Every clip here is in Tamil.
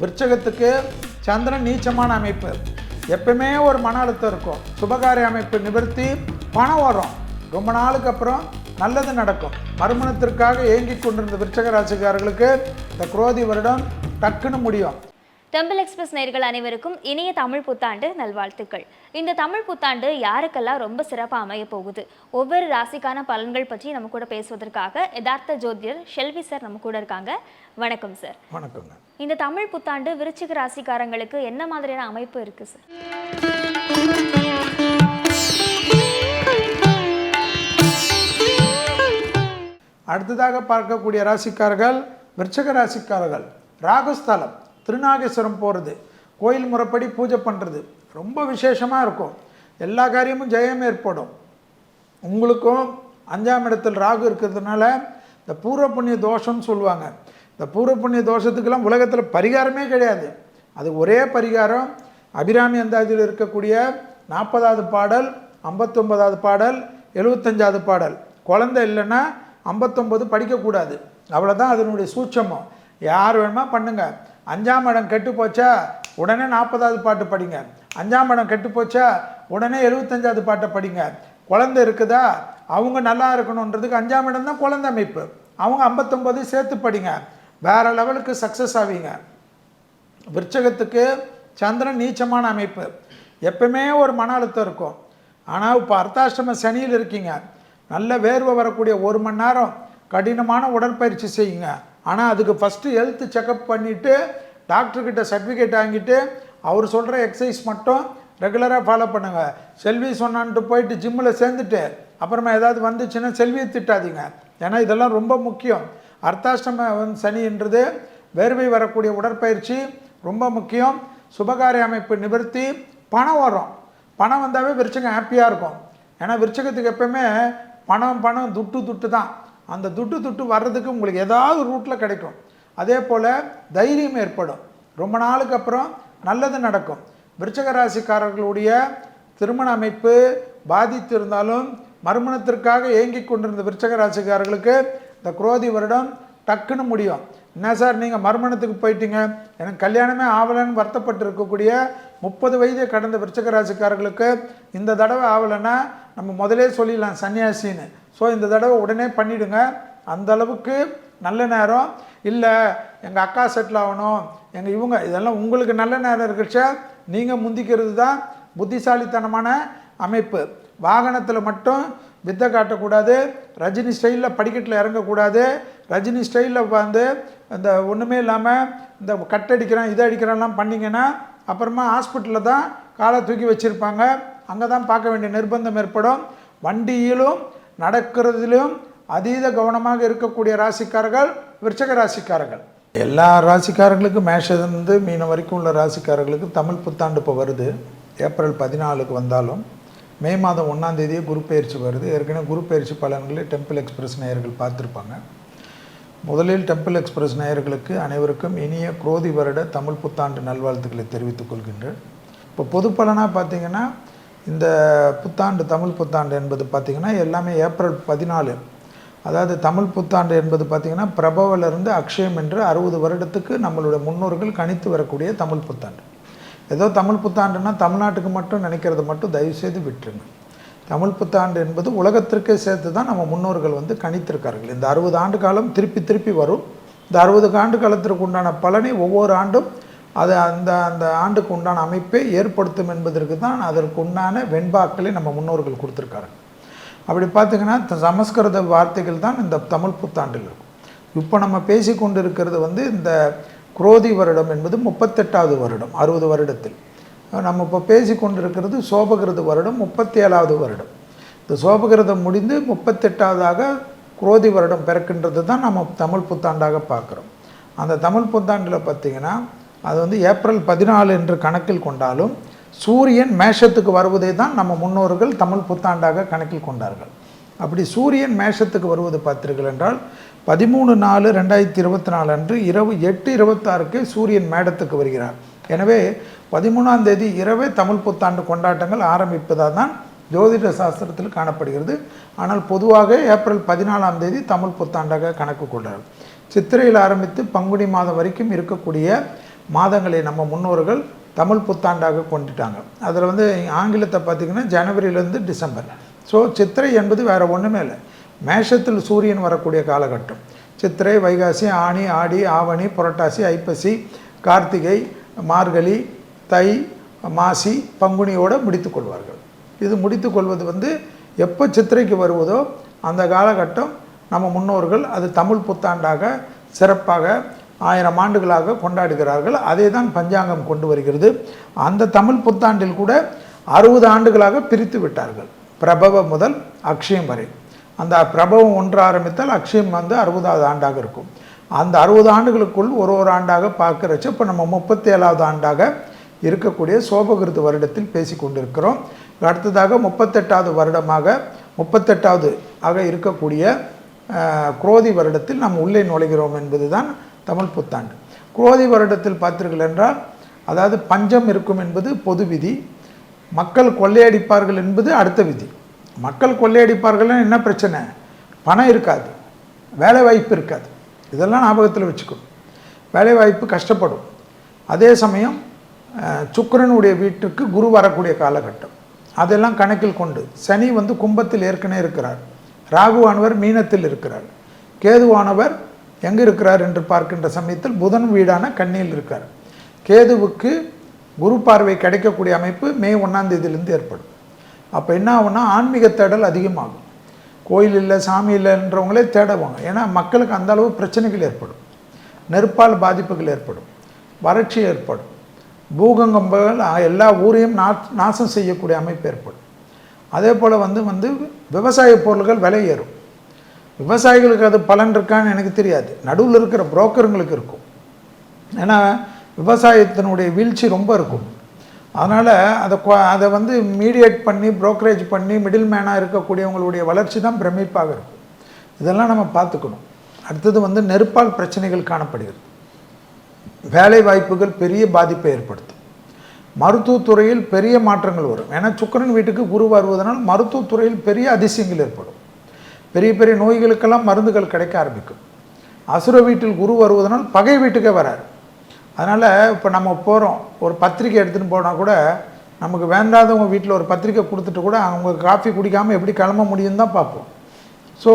விருச்சகத்துக்கு சந்திரன் நீச்சமான அமைப்பு. எப்பவுமே ஒரு மன அழுத்தம் இருக்கும். சுபகாரிய அமைப்பு நிவர்த்தி பணம் வரும். ரொம்ப நாளுக்கு அப்புறம் நல்லது நடக்கும். மறுமணத்திற்காக ஏங்கிக் கொண்டிருந்த விருச்சக ராசிக்காரர்களுக்கு இந்த குரோதி வருடம் டக்குன்னு முடியும். டெம்பிள் எக்ஸ்பிரஸ் நேயர்கள் அனைவருக்கும் இனிய தமிழ் புத்தாண்டு நல்வாழ்த்துக்கள். இந்த தமிழ் புத்தாண்டு யாருக்கெல்லாம் ரொம்ப சிறப்பாக அமைய போகுது? ஒவ்வொரு ராசிக்கான பலன்கள் பற்றி நம்ம கூட பேசுவதற்காக யதார்த்த ஜோதிடர் ஷெல்வி சார் நம்ம கூட இருக்காங்க. வணக்கம் சார். வணக்கங்க. இந்த தமிழ் புத்தாண்டு விருச்சிக ராசிக்காரங்களுக்கு என்ன மாதிரியான அமைப்பு இருக்கு சார் அடுத்ததாக பார்க்கக்கூடிய ராசிக்காரர்கள் விருச்சக ராசிக்காரர்கள் ராகுஸ்தலம் திருநாகேஸ்வரம் போகிறது கோயில் முறைப்படி பூஜை பண்ணுறது ரொம்ப விசேஷமாக இருக்கும். எல்லா காரியமும் ஜெயம் ஏற்படும். உங்களுக்கும் அஞ்சாம் இடத்தில் ராகு இருக்கிறதுனால இந்த பூர்வ புண்ணிய தோஷம்னு சொல்லுவாங்க. இந்த பூர்வ புண்ணிய தோஷத்துக்கெல்லாம் உலகத்தில் பரிகாரமே கிடையாது. அது ஒரே பரிகாரம். அபிராமி அந்தாதியில் இருக்கக்கூடிய நாற்பதாவது பாடல் ஐம்பத்தொன்பதாவது பாடல் எழுபத்தஞ்சாவது பாடல். குழந்தை இல்லைன்னா ஐம்பத்தொம்பது படிக்கக்கூடாது. அவ்வளோதான் அதனுடைய சூட்சமம். யார் வேணுமா பண்ணுங்க. அஞ்சாம் இடம் கெட்டு போச்சா உடனே நாற்பதாவது பாட்டு படிங்க. அஞ்சாம் இடம் கெட்டு போச்சா உடனே எழுபத்தஞ்சாவது பாட்டை படிங்க. குழந்தை இருக்குதா? அவங்க நல்லா இருக்கணுன்றதுக்கு அஞ்சாம் இடம் தான் குழந்தை அமைப்பு. அவங்க ஐம்பத்தொம்பது சேர்த்து படிங்க. வேறு லெவலுக்கு சக்ஸஸ் ஆவீங்க. விருச்சகத்துக்கு சந்திரன் நீச்சமான அமைப்பு. எப்பவுமே ஒரு மன அழுத்தம் இருக்கும். ஆனால் இப்போ அர்த்தாஷ்டம சனியில் இருக்கீங்க. நல்ல வேர்வை வரக்கூடிய ஒரு மணி நேரம் கடினமான உடற்பயிற்சி செய்யுங்க. ஆனால் அதுக்கு ஃபஸ்ட்டு ஹெல்த் செக்கப் பண்ணிவிட்டு டாக்டர்கிட்ட சர்டிஃபிகேட் வாங்கிட்டு அவர் சொல்கிற எக்ஸசைஸ் மட்டும் ரெகுலராக ஃபாலோ பண்ணுங்கள் செல்வி சொன்னான்ட்டு போயிட்டு ஜிம்மில் சேர்ந்துட்டு அப்புறமா ஏதாவது வந்துச்சுன்னா செல்வியை திட்டாதீங்க. ஏன்னா இதெல்லாம் ரொம்ப முக்கியம். அர்த்தாஷ்டம சனின்றது வேர்வை வரக்கூடிய உடற்பயிற்சி ரொம்ப முக்கியம். சுபகாரிய அமைப்பு நிவர்த்தி பணம் வரும். பணம் வந்தாவே விருச்சகம் ஹாப்பியாக இருக்கும். ஏன்னா விருச்சகத்துக்கு எப்பவுமே பணம் பணம் துட்டு துட்டு தான். அந்த துட்டு துட்டு வர்றதுக்கு உங்களுக்கு ஏதாவது ரூட்டில் கிடைக்கும். அதே போல் தைரியம் ஏற்படும். ரொம்ப நாளுக்கு அப்புறம் நல்லது நடக்கும். விருச்சக ராசிக்காரர்களுடைய திருமண அமைப்பு பாதித்து இருந்தாலும் மறுமணத்திற்காக ஏங்கிக் கொண்டிருந்த விருச்சக ராசிக்காரர்களுக்கு இந்த குரோதி வருடம் டக்குன்னு முடியும். என்ன சார் நீங்கள் மறுமணத்துக்கு போயிட்டீங்க? எனக்கு கல்யாணமே ஆகலைன்னு வருத்தப்பட்டு இருக்கக்கூடிய முப்பது வயதை கடந்த விருச்சக ராசிக்காரர்களுக்கு இந்த தடவை ஆகலைன்னா நம்ம முதலே சொல்லிடலாம் சன்னியாசின்னு. ஸோ இந்த தடவை உடனே பண்ணிவிடுங்க அந்த அளவுக்கு நல்ல நேரம். இல்லை எங்கள் அக்கா செட்டில் ஆகணும். எங்கள் இவங்க இதெல்லாம் உங்களுக்கு நல்ல நேரம் இருக்கிறச்ச நீங்கள் முந்திக்கிறது தான் புத்திசாலித்தனமான அமைப்பு. வாகனத்தில் மட்டும் வித்தை காட்டக்கூடாது ரஜினி ஸ்டைலில் படிக்கட்டில் இறங்கக்கூடாது ரஜினி ஸ்டைலில் வந்து இந்த ஒன்றுமே இல்லாமல் இந்த கட் அடிக்கிறான் இதை அடிக்கிறான்லாம் பண்ணிங்கன்னா அப்புறமா ஹாஸ்பிட்டலில் தான் காலை தூக்கி வச்சுருப்பாங்க. அங்கே தான் பார்க்க வேண்டிய நிர்பந்தம் ஏற்படும். வண்டியிலும் நடக்கிறதுலையும் அதீத கவனமாக இருக்கக்கூடிய ராசிக்காரர்கள் விருச்சக ராசிக்காரர்கள். எல்லா ராசிக்காரர்களுக்கும் மேஷத்துலேருந்து மீனம் வரைக்கும் உள்ள ராசிக்காரர்களுக்கு தமிழ் புத்தாண்டு இப்போ வருது. ஏப்ரல் பதினாலுக்கு வந்தாலும் மே மாதம் ஒன்றாம் தேதியே குரு பயிற்சி வருது. ஏற்கனவே குரு பயிற்சி பலன்களை டெம்பிள் எக்ஸ்பிரஸ் நேயர்கள் பார்த்துருப்பாங்க. முதலில் டெம்பிள் எக்ஸ்பிரஸ் நேயர்களுக்கு அனைவருக்கும் இனிய குரோதி வருட தமிழ் புத்தாண்டு நல்வாழ்த்துக்களை தெரிவித்துக் கொள்கின்றேன். இப்போ பொது பலனாக பார்த்தீங்கன்னா இந்த புத்தாண்டு தமிழ் புத்தாண்டு என்பது பார்த்திங்கன்னா எல்லாமே ஏப்ரல் பதினாலு. அதாவது தமிழ் புத்தாண்டு என்பது பார்த்திங்கன்னா பிரபவிலிருந்து அக்ஷயம் என்று அறுபது வருடத்துக்கு நம்மளுடைய முன்னோர்கள் கணித்து வரக்கூடிய தமிழ் புத்தாண்டு. ஏதோ தமிழ் புத்தாண்டுன்னா தமிழ்நாட்டுக்கு மட்டும் நினைக்கிறது மட்டும் தயவுசெய்து விட்டுருங்க. தமிழ் புத்தாண்டு என்பது உலகத்திற்கே சேர்த்து தான் நம்ம முன்னோர்கள் வந்து கணித்திருக்கார்கள். இந்த அறுபது ஆண்டு காலம் திருப்பி திருப்பி வரும். இந்த அறுபது ஆண்டு காலத்திற்கு உண்டான பலனை ஒவ்வொரு ஆண்டும் அது அந்த அந்த ஆண்டுக்கு உண்டான அமைப்பை ஏற்படுத்தும் என்பதற்கு தான் அதற்கு உண்டான வெண்பாக்களை நம்ம முன்னோர்கள் கொடுத்துருக்காங்க. அப்படி பார்த்தீங்கன்னா சமஸ்கிருத வார்த்தைகள் தான் இந்த தமிழ் புத்தாண்டில் இருக்கும். இப்போ நம்ம பேசி கொண்டு இருக்கிறது வந்து இந்த குரோதி வருடம் என்பது முப்பத்தெட்டாவது வருடம் அறுபது வருடத்தில். நம்ம இப்போ பேசி கொண்டிருக்கிறது சோபகிருத வருடம் முப்பத்தி ஏழாவது வருடம். இந்த சோபகிருதம் முடிந்து முப்பத்தெட்டாவதாக குரோதி வருடம் பிறக்கின்றது தான் நம்ம தமிழ் புத்தாண்டாக பார்க்குறோம். அந்த தமிழ் புத்தாண்டில் பார்த்திங்கன்னா அது வந்து ஏப்ரல் பதினாலு என்று கணக்கில் கொண்டாலும் சூரியன் மேஷத்துக்கு வருவதை தான் நம்ம முன்னோர்கள் தமிழ் புத்தாண்டாக கணக்கில் கொண்டார்கள். அப்படி சூரியன் மேஷத்துக்கு வருவது பார்த்தீர்கள் என்றால் பதிமூணு நாலு ரெண்டாயிரத்தி இருபத்தி நாலு அன்று இரவு எட்டு இருபத்தாறுக்கு சூரியன் மேடத்துக்கு வருகிறார். எனவே பதிமூணாம் தேதி இரவே தமிழ் புத்தாண்டு கொண்டாட்டங்கள் ஆரம்பிப்பதாக தான் ஜோதிட சாஸ்திரத்தில் காணப்படுகிறது. ஆனால் பொதுவாக ஏப்ரல் பதினாலாம் தேதி தமிழ் புத்தாண்டாக கணக்கு கொள்கிறார். சித்திரையில் ஆரம்பித்து பங்குனி மாதம் வரைக்கும் இருக்கக்கூடிய மாதங்களை நம்ம முன்னோர்கள் தமிழ் புத்தாண்டாக கொண்டுட்டாங்க. அதில் வந்து ஆங்கிலத்தை பார்த்திங்கன்னா ஜனவரியிலேருந்து டிசம்பர். ஸோ சித்திரை என்பது வேறு ஒன்றுமே இல்லை. மேஷத்தில் சூரியன் வரக்கூடிய காலகட்டம். சித்திரை வைகாசி ஆனி ஆடி ஆவணி புரட்டாசி ஐப்பசி கார்த்திகை மார்கழி தை மாசி பங்குனியோடு முடித்து கொள்வார்கள். இது முடித்து கொள்வது வந்து எப்போ சித்திரைக்கு வருவதோ அந்த காலகட்டம் நம்ம முன்னோர்கள் அது தமிழ் புத்தாண்டாக சிறப்பாக ஆயிரம் ஆண்டுகளாக கொண்டாடுகிறார்கள். அதே தான் பஞ்சாங்கம் கொண்டு வருகிறது. அந்த தமிழ் புத்தாண்டில் கூட அறுபது ஆண்டுகளாக பிரித்து விட்டார்கள். பிரபவ முதல் அக்ஷயம் வரை. அந்த பிரபவம் ஒன்று ஆரம்பித்தால் அக்ஷயம் வந்து அறுபதாவது ஆண்டாக இருக்கும். அந்த அறுபது ஆண்டுகளுக்குள் ஒரு ஒரு ஆண்டாக பார்க்குறச்சு இப்போ நம்ம முப்பத்தி ஏழாவது ஆண்டாக இருக்கக்கூடிய சோபகிருத்து வருடத்தில் பேசி கொண்டிருக்கிறோம். அடுத்ததாக முப்பத்தெட்டாவது வருடமாக முப்பத்தெட்டாவது ஆக இருக்கக்கூடிய குரோதி வருடத்தில் நாம் உள்ளே நுழைகிறோம் என்பது தான் தமிழ் புத்தாண்டு. குரோதி வருடத்தில் பார்த்தீர்கள் என்றால் அதாவது பஞ்சம் இருக்கும் என்பது பொது விதி. மக்கள் கொள்ளையடிப்பார்கள் என்பது அடுத்த விதி. மக்கள் கொள்ளையடிப்பார்கள்னா என்ன பிரச்சனை? பணம் இருக்காது. வேலை வாய்ப்பு இருக்காது. இதெல்லாம் ஞாபகத்தில் வச்சுக்கணும். வேலை வாய்ப்பு கஷ்டப்படும். அதே சமயம் சுக்கரனுடைய சுக்கிரனுடைய வீட்டுக்கு குரு வரக்கூடிய காலகட்டம். அதெல்லாம் கணக்கில் கொண்டு சனி வந்து கும்பத்தில் ஏற்கனவே இருக்கிறார். ராகுவானவர் மீனத்தில் இருக்கிறார். கேதுவானவர் எங்கே இருக்கிறார் என்று பார்க்கின்ற சமயத்தில் புதன் வீடான கண்ணியில் இருக்கார். கேதுவுக்கு குரு பார்வை கிடைக்கக்கூடிய அமைப்பு மே ஒன்றாம் தேதியிலேருந்து ஏற்படும். அப்போ என்ன ஆகும்னா ஆன்மீக தேடல் அதிகமாகும். கோயில் இல்லை சாமி இல்லைன்றவங்களே தேடுவாங்க. ஏன்னா மக்களுக்கு அந்த அளவு பிரச்சனைகள் ஏற்படும். நெருப்பால் பாதிப்புகள் ஏற்படும். வறட்சி ஏற்படும். பூகங்கம்பங்கள் எல்லா ஊரையும் நா நாசம் செய்யக்கூடிய அமைப்பு ஏற்படும். அதே போல் வந்து வந்து விவசாய பொருள்கள் விலை ஏறும். விவசாயிகளுக்கு அது பலன் இருக்கான்னு எனக்கு தெரியாது. நடுவில் இருக்கிற புரோக்கருங்களுக்கு இருக்கும். ஏன்னா விவசாயத்தினுடைய வீழ்ச்சி ரொம்ப இருக்கும். அதனால் அதை அதை வந்து மீடியேட் பண்ணி ப்ரோக்கரேஜ் பண்ணி மிடில் மேனாக இருக்கக்கூடியவங்களுடைய வளர்ச்சி தான் பிரமிப்பாக இருக்கும். இதெல்லாம் நம்ம பார்த்துக்கணும். அடுத்தது வந்து நெருப்பால் பிரச்சனைகள் காணப்படுகிறது. வேலை வாய்ப்புகள் பெரிய பாதிப்பை ஏற்படுத்தும். மருத்துவத்துறையில் பெரிய மாற்றங்கள் வரும். ஏன்னா சுக்கிரன் வீட்டுக்கு குரு வருவதனால் மருத்துவத்துறையில் பெரிய அதிசயங்கள் ஏற்படும். பெரிய பெரிய நோய்களுக்கெல்லாம் மருந்துகள் கிடைக்க ஆரம்பிக்கும். அசுர வீட்டில் குரு வருவதனால் பகை வீட்டுக்கே வராரு. அதனால் இப்போ நம்ம போகிறோம் ஒரு பத்திரிக்கை எடுத்துகிட்டு போனால் கூட நமக்கு வேண்டாதவங்க வீட்டில் ஒரு பத்திரிக்கை கொடுத்துட்டு கூட அவங்க காஃபி குடிக்காமல் எப்படி கிளம்ப முடியும்னு தான் பார்ப்போம். ஸோ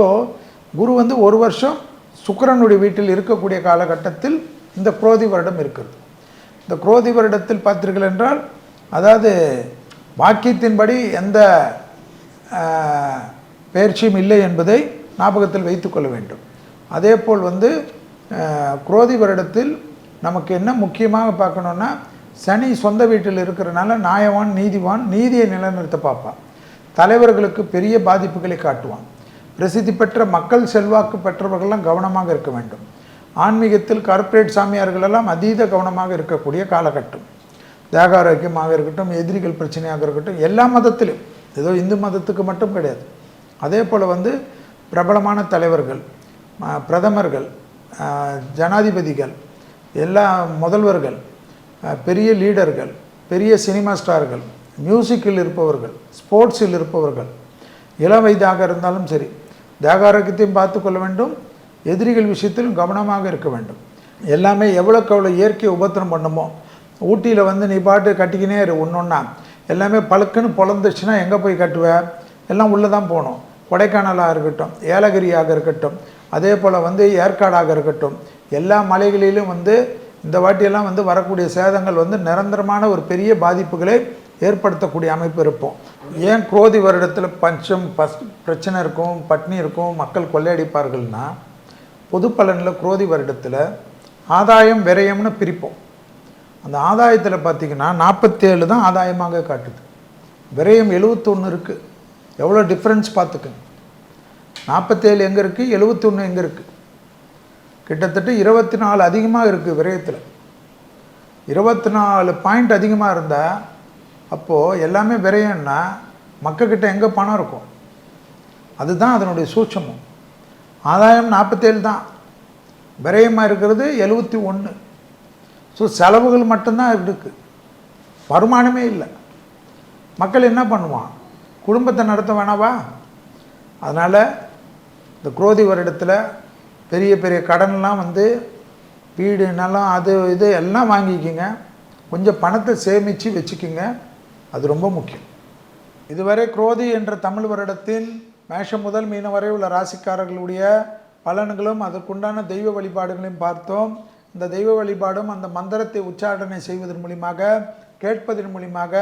குரு வந்து ஒரு வருஷம் சுக்கரனுடைய வீட்டில் இருக்கக்கூடிய காலகட்டத்தில் இந்த குரோதி வருடம் இருக்கிறது இந்த குரோதி வருடத்தில் பார்த்தீர்கள் என்றால் அதாவது வாக்கியத்தின்படி எந்த பயிற்சியும் இல்லை என்பதை ஞாபகத்தில் வைத்துக்கொள்ள வேண்டும். அதே போல் வந்து குரோதி வருடத்தில் நமக்கு என்ன முக்கியமாக பார்க்கணுன்னா சனி சொந்த வீட்டில் இருக்கிறனால நியாயவான் நீதிவான் நீதியை நிலைநிறுத்த பார்ப்பான். தலைவர்களுக்கு பெரிய பாதிப்புகளை காட்டுவான். பிரசித்தி பெற்ற மக்கள் செல்வாக்கு பெற்றவர்கள்லாம் கவனமாக இருக்க வேண்டும். ஆன்மீகத்தில் கார்ப்பரேட் சாமியார்கள் எல்லாம் அதீத கவனமாக இருக்கக்கூடிய காலகட்டம். தேக ஆரோக்கியமாக இருக்கட்டும் எதிரிகள் பிரச்சனையாக இருக்கட்டும் எல்லா மதத்திலும். ஏதோ இந்து மதத்துக்கு மட்டும் கிடையாது. அதே போல் வந்து பிரபலமான தலைவர்கள் பிரதமர்கள் ஜனாதிபதிகள் எல்லா முதல்வர்கள் பெரிய லீடர்கள் பெரிய சினிமா ஸ்டார்கள் மியூசிக்கில் இருப்பவர்கள் ஸ்போர்ட்ஸில் இருப்பவர்கள் இளம் வயதாக இருந்தாலும் சரி தேக ஆரோக்கியத்தையும் பார்த்து கொள்ள வேண்டும் எதிரிகள் விஷயத்திலும் கவனமாக இருக்க வேண்டும். எல்லாமே எவ்வளோக்கு எவ்வளோ இயற்கையை உபத்திரம் பண்ணுமோ ஊட்டியில் வந்து நீ பாட்டு கட்டிக்கினே இரு ஒன்றொன்னா எல்லாமே பழுக்குன்னு பொழந்துச்சுன்னா எங்கே போய் கட்டுவ? எல்லாம் உள்ளே தான் போகணும். கொடைக்கானலாக இருக்கட்டும் ஏலகிரியாக இருக்கட்டும் அதே போல் வந்து ஏற்காடாக இருக்கட்டும் எல்லா மலைகளிலும் வந்து இந்த வாட்டியெல்லாம் வந்து வரக்கூடிய சேதங்கள் வந்து நிரந்தரமான ஒரு பெரிய பாதிப்புகளை ஏற்படுத்தக்கூடிய அமைப்பு இருப்போம். ஏன் குரோதி வருடத்தில் பஞ்சம் பஸ் பிரச்சனை இருக்கும் பட்னி இருக்கும் மக்கள் கொள்ளையடிப்பார்கள்னா பொது பலனில் குரோதி வருடத்தில் ஆதாயம் விரயம்னு பிரிப்போம். அந்த ஆதாயத்தில் பார்த்தீங்கன்னா நாற்பத்தேழு தான் ஆதாயமாக காட்டுது. விரயம் எழுபத்தொன்று இருக்குது எவ்வளோ டிஃப்ரென்ஸ் பார்த்துக்குங்க நாற்பத்தேழு எங்கே இருக்குது எழுபத்தொன்று எங்கே இருக்குது கிட்டத்தட்ட இருபத்தி நாலு அதிகமாக இருக்குது விரயத்தில். இருபத்தி நாலு பாயிண்ட் அதிகமாக இருந்தால் அப்போது எல்லாமே விரயம்னா மக்கள்கிட்ட எங்கே பணம் இருக்கும்? அதுதான் அதனுடைய சூட்சமம். ஆதாயம் நாற்பத்தேழு தான். விரயமாக இருக்கிறது எழுபத்தி ஒன்று ஸோ செலவுகள் மட்டும்தான் இருக்குது வருமானமே இல்லை. மக்கள் என்ன பண்ணுவான்? குடும்பத்தை நடத்த வேணாவா? அதனால் இந்த குரோதி வருடத்தில் பெரிய பெரிய கடன்லாம் வந்து வீடு நிலம் அது இது எல்லாம் வாங்கிக்கிங்க. கொஞ்சம் பணத்தை சேமித்து வச்சுக்கிங்க. அது ரொம்ப முக்கியம். இதுவரை குரோதி என்ற தமிழ் வருடத்தின் மேஷம் முதல் மீனம் வரை உள்ள ராசிக்காரர்களுடைய பலன்களும் அதற்குண்டான தெய்வ வழிபாடுகளையும் பார்த்தோம். இந்த தெய்வ வழிபாடும் அந்த மந்திரத்தை உச்சாரணை செய்வதன் மூலியமாக கேட்பதன் மூலியமாக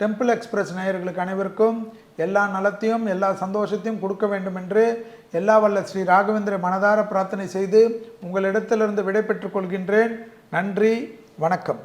டெம்பிள் எக்ஸ்பிரஸ் நேயர்களுக்கு அனைவருக்கும் எல்லா நலத்தையும் எல்லா சந்தோஷத்தையும் கொடுக்க வேண்டும் என்று எல்லா வல்ல ஸ்ரீ ராகவேந்திர மனதார பிரார்த்தனை செய்து உங்களிடத்திலிருந்து விடை பெற்றுக் கொள்கின்றேன். நன்றி வணக்கம்.